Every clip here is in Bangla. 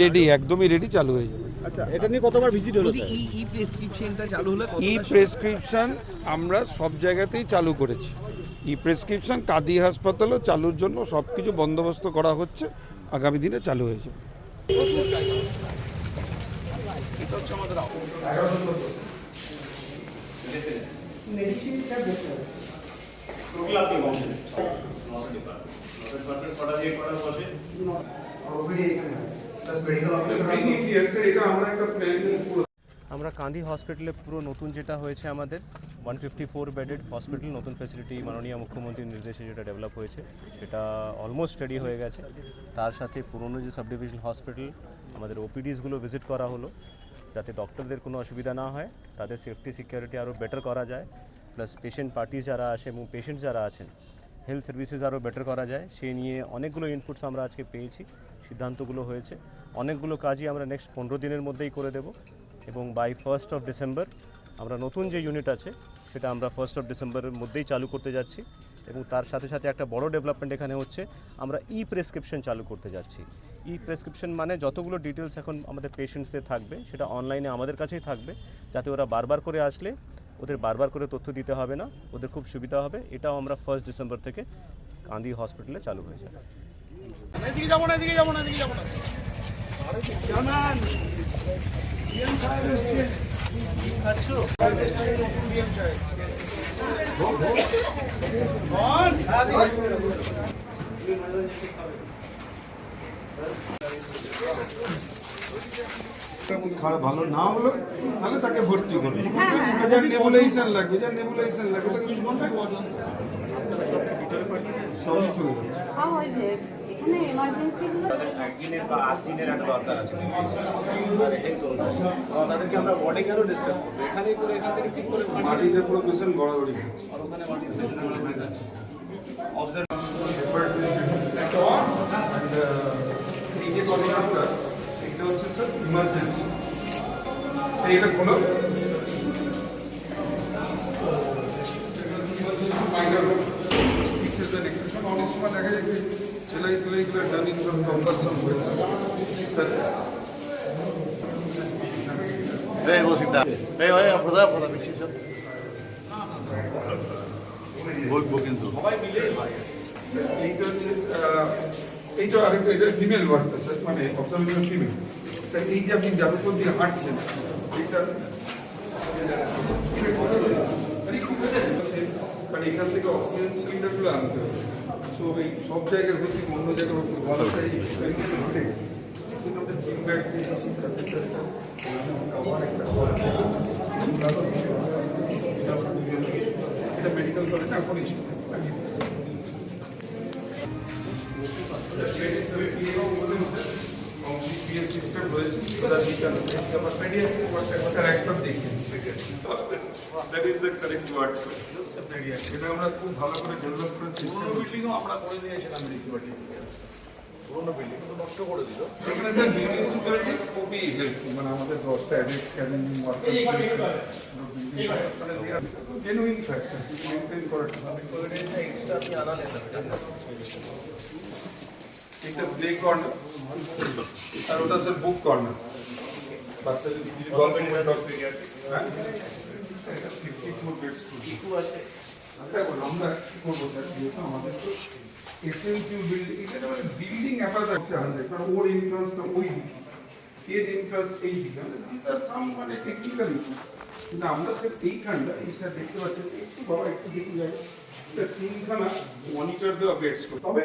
রেডি একদমই রেডি চালু হয়ে যাবে। আচ্ছা এটা নিয়ে কতবার ভিজিট হলো ই ই প্রেসক্রিপশনটা চালু হলে ই প্রেসক্রিপশন আমরা সব জায়গাতেই চালু করেছি। ই প্রেসক্রিপশন কাদি হাসপাতালও চালুর জন্য সব কিছু বন্দোবস্ত করা হচ্ছে আগামী দিনে চালু হয়ে যাবে। আমরা কান্দি হসপিটালে পুরো নতুন যেটা হয়েছে আমাদের one fifty four bedded hospital নতুন ফেসিলিটি মাননীয় মুখ্যমন্ত্রীর নির্দেশে যেটা ডেভেলপ হয়েছে, সেটা অলমোস্ট রেডি হয়ে গেছে। তার সাথে পুরনো যে সাব ডিভিশন হসপিটাল আমাদের ওপিডিসগুলো ভিজিট করা হলো, যাতে ডক্টরদের কোনো অসুবিধা না হয়, তাদের সেফটি সিকিউরিটি আরও বেটার করা যায় প্লাস পেশেন্ট পার্টিস যারা আসে এবং পেশেন্ট যারা আছেন হেলথ সার্ভিসেস আরও বেটার করা যায়। সেই নিয়ে অনেকগুলো ইনপুটস আমরা আজকে পেয়েছি। সিদ্ধান্তগুলো হয়েছে। অনেকগুলো কাজই আমরা নেক্সট পনেরো দিনের মধ্যেই করে দেব এবং বাই ফার্স্ট অফ ডিসেম্বর আমরা নতুন যে ইউনিট আছে, সেটা আমরা ফার্স্ট অফ ডিসেম্বরের মধ্যেই চালু করতে যাচ্ছি এবং তার সাথে সাথে একটা বড় ডেভেলপমেন্ট এখানে হচ্ছে, আমরা ই প্রেসক্রিপশন চালু করতে যাচ্ছি। ই প্রেসক্রিপশন মানে যতগুলো ডিটেলস এখন আমাদের পেশেন্টসদের থাকবে, সেটা অনলাইনে আমাদের কাছেই থাকবে, যাতে ওরা বারবার করে আসলে ওদের বারবার করে তথ্য দিতে হবে না, ওদের খুব সুবিধা হবে। এটাও আমরা ফার্স্ট ডিসেম্বর থেকে কান্দি হসপিটালে চালু হয়ে যাবে। খারাপ ভালো না হলো তাহলে তাকে ভর্তি করবে যার লাগবে যার নেবুলাইজেশন লাগবে। তাকে সবই চলে যাবে এখানে গুলো একদিনের বা আট দিনের একটা দরকার আছে। তাদেরকে আমরা বডি কেন ডিস্টার্ব করব। এখানেই করে এখান থেকে ঠিক করে মাটিতে পুরো পেশেন্ট গড়াগড়ি আর ওখানে মাটি হয়ে যাচ্ছে। অবজার্ভ এই এটা হচ্ছে স্যার ইমার্জেন্সি এইটা খোলো। অনেক সময় দেখা যায় সেলাই তেলাইগুলো ডানি কম্পালসন হয়েছে স্যার। এইটা হচ্ছে এইটা আরেকটা এটা ফিমেল ওয়ার্ডটা স্যার মানে অবজারভেশন ফিমেল স্যার এই যে আপনি যাদবপুর দিয়ে হাঁটছেন মানে এখান থেকে অক্সিজেন সিলিন্ডারগুলো আনতে হবে। এই সব জায়গায় হচ্ছে অন্য জায়গায় হচ্ছে ভালো একটা জিম ব্যাগ আমার একটা এটা মেডিকেল কলেজ এখন সিস্টেম রয়েছে একবার দেখি that is the correct word এটা আমরা খুব ভালো করে ডেভেলপ করে সিস্টেম বিল্ডিংও আমরা করে দিয়েছিলাম দেখতে পাচ্ছি পুরোনো বিল্ডিং তো নষ্ট করে দিল এখানে স্যার মিউনিসিপ্যালিটি খুবই হেল্পফুল মানে আমাদের দশটা added cabin genuine factor maintain করাটা এক্সট্রা আপনি আনা নিতে একটা প্লে কর্নার আর ওটা স্যার বুক কর্নার বাচ্চাদের যদি গল্প ডক্টর হ্যাঁ? ফিফটি ফোর বেডস দেখুন আমরা কি করব? স্যার যেহেতু আমাদের তো এসএনসিউ বিল্ডিং এটা মানে বিল্ডিং অ্যাপার্ট আছে হান্ড্রেড কারণ ওর এন্ট্রান্সটা ওই দিকে। এর এন্ট্রান্স এই দিকে। দিস আর সাম মানে টেকনিক্যাল ইস্যু কিন্তু আমরা স্যার এইখানটা এই স্যার দেখতে পাচ্ছেন একটু বাবা একটু দেখে এটা তিনখানা মনিটর দেওয়া বেডস তবে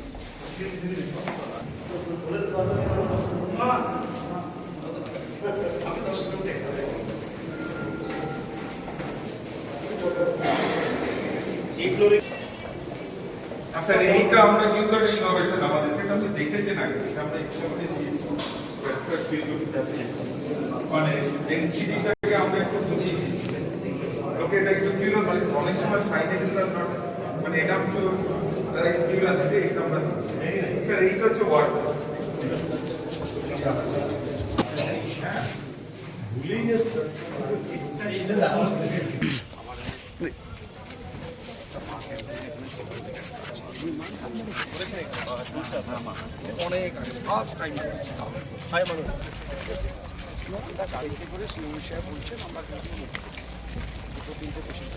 স্যার এইটা আমরা কিন্তু ইনোভেশন আমাদের সেটা আপনি দেখেছেন আগে আমরা ইচ্ছা করে দিয়েছি। মানে ডেন্সিটিটাকে আমরা একটু বুঝিয়ে দিচ্ছি ওকে এটা একটু কি হলো মানে অনেক সময় সাইডে কিন্তু মানে এটা রাইস মিল আছে যে এক নম্বর স্যার এইটা হচ্ছে ওয়ার্ড ভুলেই যাচ্ছে। অনেক ফার্স্ট টাইম হাই মানুষ ওরা গাড়িতে করে সিউড়ি সাহেব বলছেন আমরা দুটো তিনটে পেশেন্ট